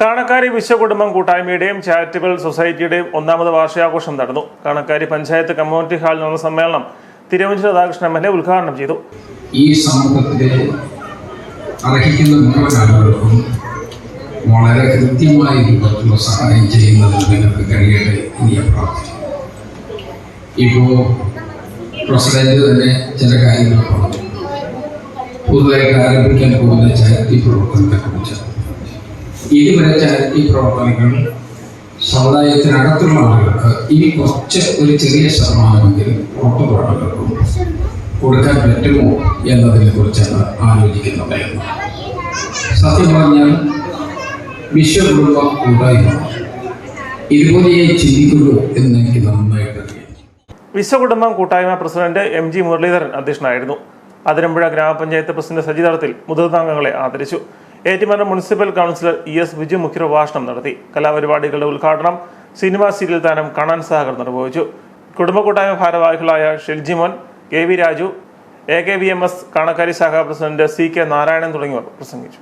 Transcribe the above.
Kanakkari വിശ്വകുടുംബം കൂട്ടായ്മയുടെയും charitable സൊസൈറ്റിയുടെയും ഒന്നാമത് വാർഷികാഘോഷം നടന്നു. Kanakkari panchayat community ഹാളിൽ നടന്ന സമ്മേളനം Thiruvanchoor Radhakrishnan M L A ഉദ്ഘാടനം ചെയ്തു. ഈ സമൂഹത്തിലെ അർഹിക്കുന്ന മുഴുവൻ ആളുകൾക്കും വളരെ കൃത്യമായ രൂപത്തിലുള്ള സഹായം ചെയ്യുന്നത് നിങ്ങൾക്ക് കഴിയട്ടെ എന്ന് ഞാൻ പ്രാർത്ഥിക്കുന്നു. ഇപ്പോൾ പ്രസിഡന്റ് തന്നെ ചില കാര്യങ്ങൾ പറഞ്ഞു. പുതുതായിട്ട് ആരംഭിക്കാൻ പോകുന്ന ചാരിറ്റി പ്രവർത്തനത്തെ ഇതുവരെ ചാരിറ്റി പ്രവർത്തനങ്ങൾ സമുദായത്തിനകത്തുള്ള ആളുകൾക്ക് ഇനി കുറച്ച് ഒരു ചെറിയ ശതമാനമെങ്കിലും പുറത്തുള്ള ആളുകൾക്കും കൊടുക്കാൻ പറ്റുമോ എന്നതിനെ കുറിച്ചാണ് ആലോചിക്കുന്നത്. എന്ന് സത്യം പറഞ്ഞാൽ വിശ്വകുടുംബ കൂട്ടായ്മ ഇതുപോലെയേ ചിന്തിക്കുള്ളൂ എന്ന് എനിക്ക് നന്നായിട്ട് വിശ്വകുടുംബം കൂട്ടായ്മ പ്രസിഡന്റ് എം ജി മുരളീധരൻ അധ്യക്ഷനായിരുന്നു. അതിരമ്പുഴ ഗ്രാമപഞ്ചായത്ത് പ്രസിഡന്റ് സജിതളത്തിൽ മുതിർന്ന അംഗങ്ങളെ ആദരിച്ചു. Ettumanoor municipal councillor E S Biju മുഖ്യപ്രഭാഷണം നടത്തി. കലാപരിപാടികളുടെ ഉദ്ഘാടനം സിനിമാ സീരിയൽ താരം കണ്ണൻ സാഗർ നിർവഹിച്ചു. കുടുംബ കൂട്ടായ്മ ഭാരവാഹികളായ Shiljimon K V Raju A K V M S Kanakkari ശാഖാ പ്രസിഡന്റ് സി കെ നാരായണൻ തുടങ്ങിയവർ പ്രസംഗിച്ചു.